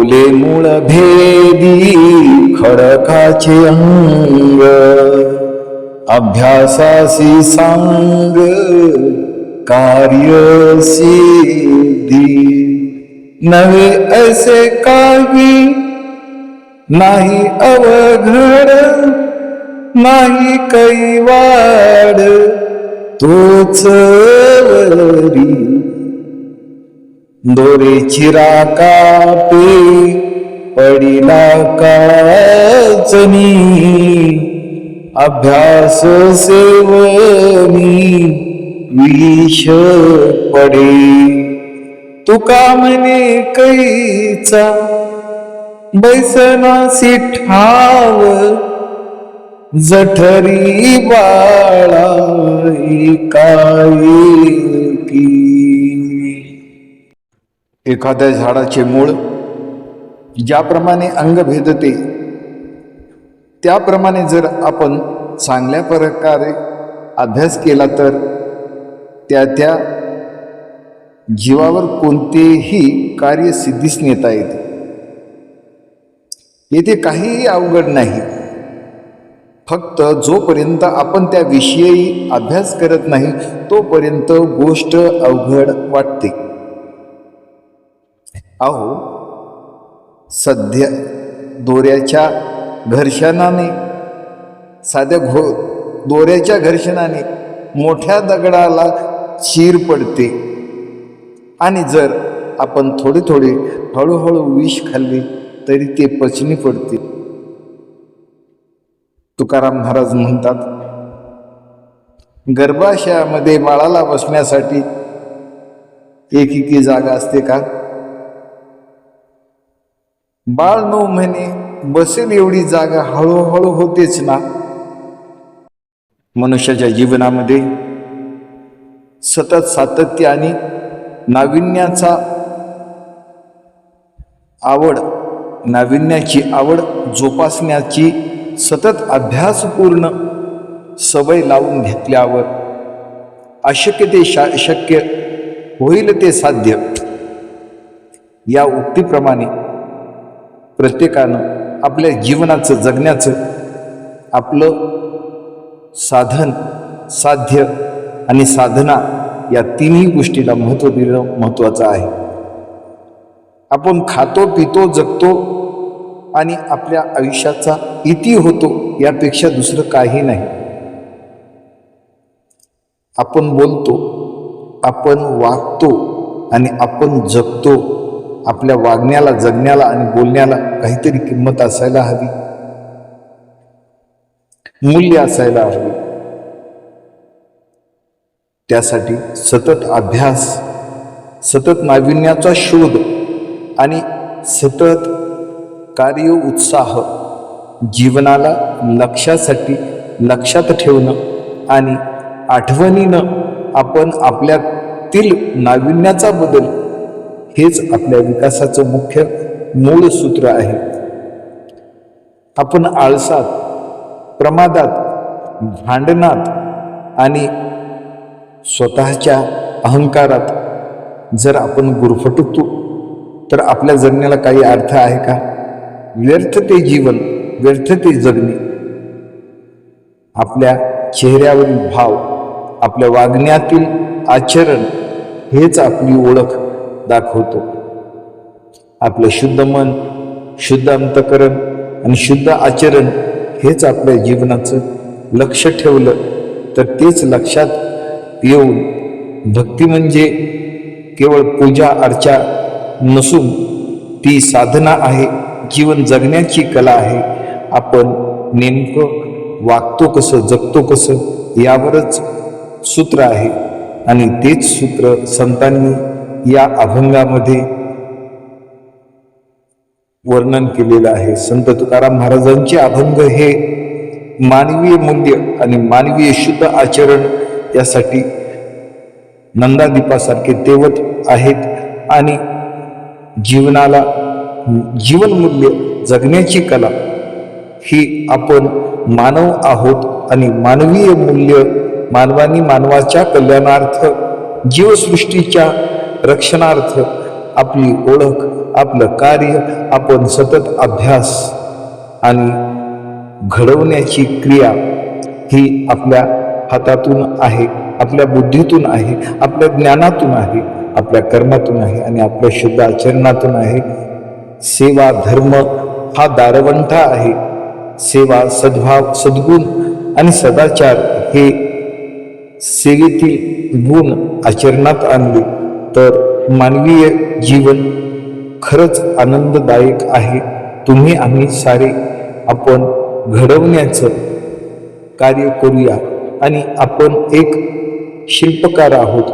बोले मूळ भेदी खडकाचे अंग. अभ्यासासी सांग कार्य सिद्धी नवे असे काही नाही अवघड नाही कैवाड. तोच वरी दोरे चिरा कापे पडिला काचनी अभ्यास सेवनी विष पडे. तुका म्हणे कैचा बैसनासी ठाव जठरी बाळा की? एखाद्या झाडाचे मूळ ज्याप्रमाणे अंग भेदते त्याप्रमाणे जर आपण चांगल्या प्रकारे अभ्यास केला तर त्या त्या जीवावर कोणतेही कार्य सिद्धीस नेता येते. येथे काहीही अवघड नाही. फक्त जोपर्यंत आपण त्याविषयी अभ्यास करत नाही तोपर्यंत गोष्ट अवघड वाटते. अहो सध्या दोऱ्याच्या घर्षणाने साध्या घो दोऱ्याच्या घर्षणाने मोठ्या दगडाला चीर पडते. आणि जर आपण थोडे थोडे हळूहळू विष खाल्ले तरी ते पचनी पडते. तुकाराम महाराज म्हणतात गर्भाशयामध्ये बाळाला बसण्यासाठी एकेकी जागा असते का? बाळ नऊ महिने बसेल एवढी जागा हळूहळू होतेच ना. मनुष्याच्या जीवनामध्ये सतत सातत्य आणि नाविन्याचा आवड नाविन्याची आवड जोपासण्याची सतत अभ्यासपूर्ण सवय लावून घेतल्यावर अशक्य ते शा शक्य होईल ते साध्य. या उक्तीप्रमाणे प्रत्येकानं आपल्या जीवनाचं जगण्याचं आपलं साधन साध्य आणि साधना या तिन्ही गोष्टीला महत्त्व दिलं महत्त्वाचं आहे. आपण खातो पितो जगतो आणि आपल्या आयुष्याचा इति होतो यापेक्षा दुसरं काही नाही. आपण बोलतो आपण वागतो आणि आपण जगतो. आपल्या वागण्याला जगण्याला आणि बोलण्याला काहीतरी किंमत असायला हवी. मूल्य असायला हवी. त्यासाठी सतत अभ्यास सतत नाविन्याचा शोध आणि सतत कार्य उत्साह जीवनाला लक्षासाठी लक्षात ठेवणं आणि आठवणीनं आपण आपल्यातील नाविन्याचा बदल हेच आपल्या विकासाचं मुख्य मूळ सूत्र आहे. आपण आळसात प्रमादात भांडणात आणि स्वतःच्या अहंकारात जर आपण गुरफटतो तर आपल्या जगण्याला काही अर्थ आहे का? व्यर्थ ते जीवन व्यर्थ ते जगणे. आपल्या चेहऱ्यावरील भाव आपल्या वागण्यातील आचरण हेच आपली ओळख. दाखवतो. आपलं शुद्ध मन शुद्ध अंतकरण आणि शुद्ध आचरण हेच आपल्या जीवनाचं लक्ष ठेवलं तर तेच लक्षात येऊन भक्ती म्हणजे केवळ पूजा अर्चा नसून ती साधना आहे जीवन जगण्याची कला आहे. आपण नेमकं वागतो कसं जगतो कसं यावरच सूत्र आहे आणि तेच सूत्र संतांनी या अभंगामध्ये वर्णन केलेलं आहे. संत तुकाराम महाराजांचे अभंग हे मानवीय मूल्य आणि मानवीय शुद्ध आचरण यासाठी नंदादीपासारखे तेवत आहेत आणि जीवनाला जीवनमूल्य जगण्याची कला ही आपण मानव आहोत आणि मानवीय मूल्य मानवानी मानवाच्या कल्याणार्थ जीवसृष्टीच्या रक्षणार्थ आपली ओळख आपलं कार्य आपण सतत अभ्यास आणि घडवण्याची क्रिया ही आपल्या हातातून आहे आपल्या बुद्धीतून आहे आपल्या ज्ञानातून आहे आपल्या कर्मातून आहे आणि आपल्या शुद्ध आचरणातून आहे. सेवा धर्म हा दारवंठा आहे. सेवा सद्भाव सद्गुण आणि सदाचार हे सेवेतील गुण आचरणात आणले. तर मानवीय जीवन खरंच आनंददायक आहे. तुम्ही आम्ही सारे आपण घडवण्याचं कार्य करूया आणि आपण एक शिल्पकार आहोत.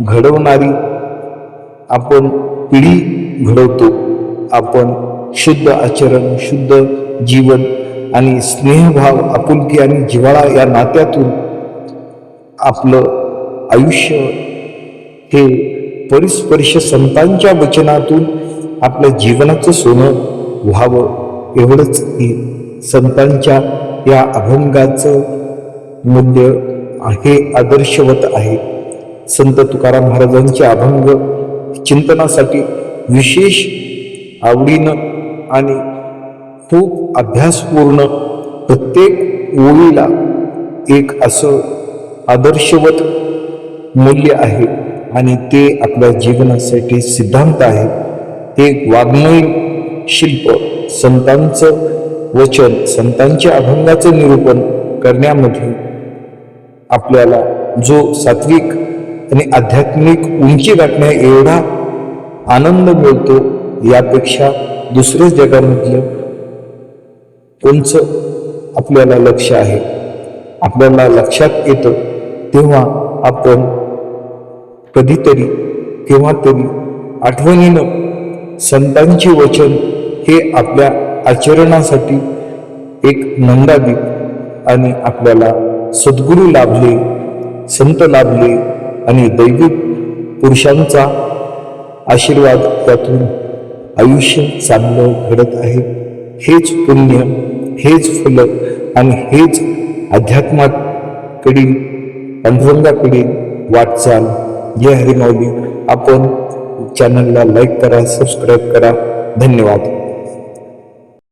घडवणारी आपण पिढी घडवतो. आपण शुद्ध आचरण शुद्ध जीवन आणि स्नेहभाव आपुलकी आणि जिव्हाळा या नात्यातून आपलं आयुष्य हे परिस्पर्श संतांच्या वचनातून आपल्या जीवनाचं सोनं व्हावं एवढंच की संतांच्या या अभंगाचं मूल्य हे आदर्शवत आहे. संत तुकाराम महाराजांचे अभंग चिंतनासाठी विशेष आवडीनं आणि खूप अभ्यासपूर्ण प्रत्येक ओळीला एक असं आदर्शवत मूल्य आहे. आणि ते आपल्या जीवनासाठी सिद्धांत आहे. हे वाङ्मयी शिल्प संतांचं वचन संतांच्या अभंगाचं निरूपण करण्यामध्ये आपल्याला जो सात्विक आणि आध्यात्मिक उंची गाठण्या एवढा आनंद मिळतो यापेक्षा दुसऱ्या जगामधलं कोणचं आपल्याला लक्ष आहे? आपल्याला लक्षात येतं तेव्हा आपण कधीतरी केव्हा तरी आठवणीनं संतांचे वचन हे आपल्या आचरणासाठी एक नंदादीप आणि आपल्याला सद्गुरू लाभले संत लाभले आणि दैविक पुरुषांचा आशीर्वाद त्यातून आयुष्य चांगलं घडत आहे. हेच पुण्य हेच फुलं आणि हेच अध्यात्माकडील पांडुरंगाकडील वाटचाल जय हरिमाऊली आपण चॅनलला लाईक करा सबस्क्राईब करा. धन्यवाद.